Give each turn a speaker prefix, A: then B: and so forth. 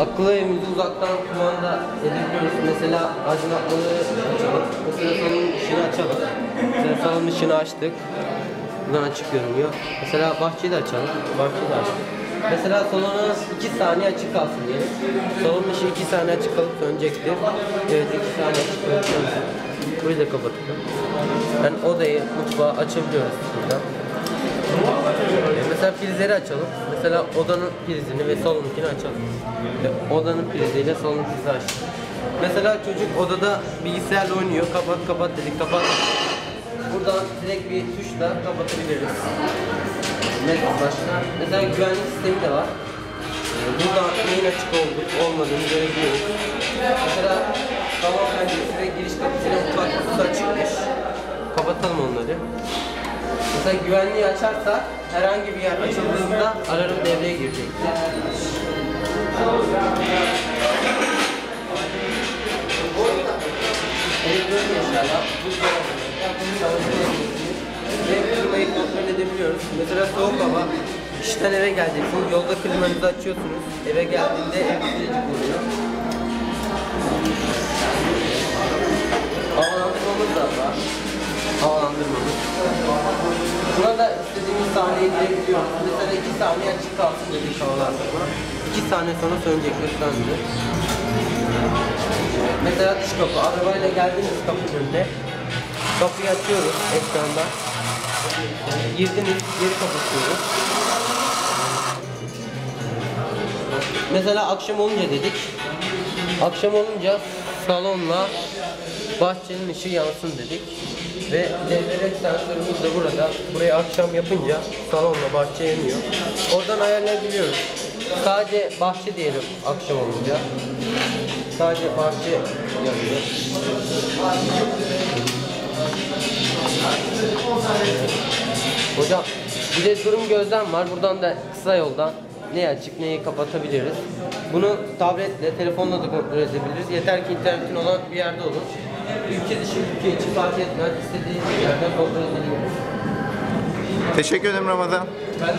A: Akıllı evimizi uzaktan kumanda edebiliyoruz. Mesela aydınlatmaları açalım. Mesela salonun ışığını açalım. Mesela salonun ışığını açtık. Buradan açık görünüyor. Mesela bahçeyi de açalım. Bahçeyi de açtık. Mesela salonu 2 saniye açık kalsın diyelim. Salonun ışığı 2 saniye açık kalıp sönecektir. Evet 2 saniye açık kalıp sönsün. Burayı da kapatalım. Yani odayı, mutfağı açabiliyoruz buradan. Mesela prizleri açalım. Mesela odanın prizini ve salonunkini açalım. Ve odanın priziyle salonun prizi açtık. Mesela çocuk odada bilgisayarla oynuyor. Kapat kapat dedik kapat. Buradan direkt bir tuşla kapatabiliriz. Ne başka? Mesela güvenlik sistemi de var. Buradan neyin açık olup olmadığını görebiliyoruz. Mesela salon penceresi ve giriş kapısıyla mutfak kapısı Mesela güvenliği açarsak herhangi bir yer açıldığında alarm devreye girecektir. Elektronik eşyalar, buzdolabı, makinesi ve klimayı kontrol edebiliyoruz. Mesela soğuk hava, işten eve geleceksiniz, yolda klimanızı açıyorsunuz. Eve geldiğinde ev sıcacık oluyor. Mesela 2 saniye açık kalsın dedik havalandırma. 2 saniye sonra sönecek ıslandı. Mesela dış kapı. Arabayla geldiğiniz kapının önünde. Kapıyı açıyoruz ekranda. Girdiniz, geri kapatıyoruz. Mesela akşam olunca dedik. Akşam olunca salonla bahçenin ışığı yansın dedik. Ve devrelek sensörümüz de burada. Burayı akşam yapınca salonla bahçe yanıyor. Oradan ayarlayabiliyoruz. Sadece bahçe diyelim akşam olunca. Sadece bahçe yanıyor. Hocam bir de durum gözlem var. Buradan da kısa yoldan neyi açık neyi kapatabiliriz. Bunu tabletle, telefonla da kontrol edebiliriz. Yeter ki internetin olan bir yerde olun. Ülke dışı, ülke içi fark etmez. İstediğiniz yerden edebiliriz.
B: Teşekkür ederim Ramazan.
A: Ben